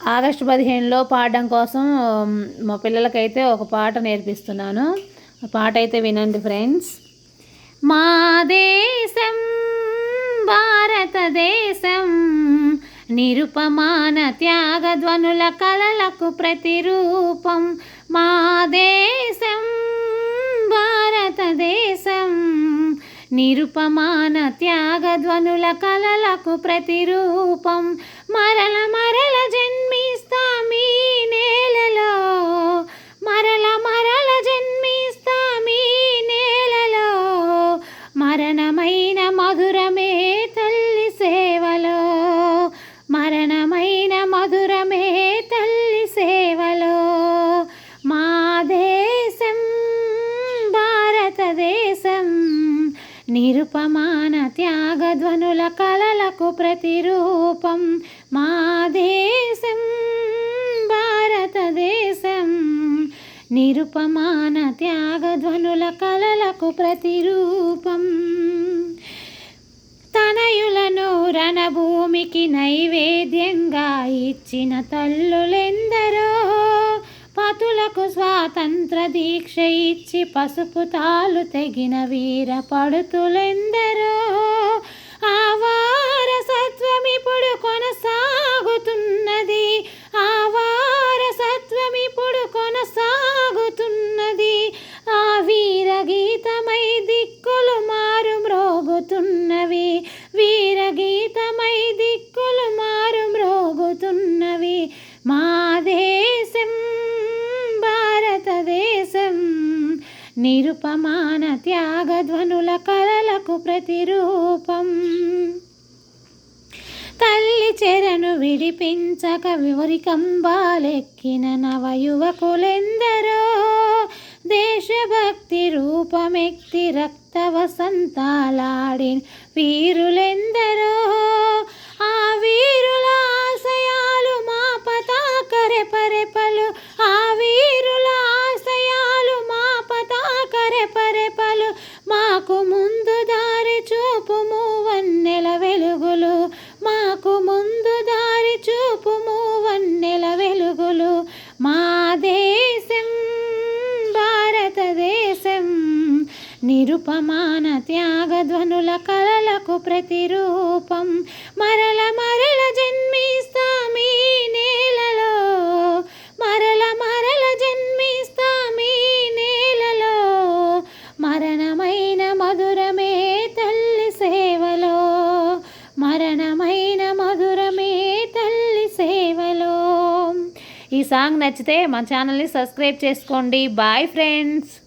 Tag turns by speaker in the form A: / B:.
A: August పదిహేనులో పాడడం కోసం మా పిల్లలకైతే ఒక పాట నేర్పిస్తున్నాను. పాట అయితే వినండి ఫ్రెండ్స్. మా దేశం భారతదేశం నిరుపమాన త్యాగధ్వనుల కలలకు ప్రతిరూపం. మా దేశం భారతదేశం నిరుపమాన త్యాగధ్వనుల కలలకు ప్రతిరూపం. మా నిరుపమాన త్యాగధ్వనుల కలలకు ప్రతిరూపం మా దేశం భారతదేశం. నిరుపమాన త్యాగధ్వనుల కలలకు ప్రతిరూపం. తనయులను రణభూమికి నైవేద్యంగా ఇచ్చిన తల్లులెందరో పతులకు స్వాతంత్ర దీక్ష ఇచ్చి పసుపు తాలు తెగిన వీర పడుతులెందరో ఆ వారసత్వం ఇప్పుడు కొనసాగుతున్నది. ఆ వారసత్వం ఇప్పుడు కొనసాగుతున్నది. ఆ వీర గీతమై దిక్కులు మారు మ్రోగుతున్నవి వీర గీతమై దిక్కులు మారు మ్రోగుతున్నవి మా నిరుపమాన త్యాగధ్వనుల కలలకు ప్రతిరూపం. తల్లి చెరను విడిపించక వివరికంబాలెక్కిన నవయువకులెందరో? దేశభక్తి రూపమెక్తి రక్త వసంతాలాడి వీరులెందరో? నిరుపమాన త్యాగధ్వనుల కలలకు ప్రతిరూపం. మరల మరల జన్మిస్తాం నేలలో. మరల మరల జన్మిస్తాం నేలలో. మరణమైన మధురమే తల్లి సేవలో. మరణమైన మధురమే తల్లి సేవలో. ఈ సాంగ్ నచ్చితే మా ఛానల్ని సబ్స్క్రైబ్ చేసుకోండి. Bye friends.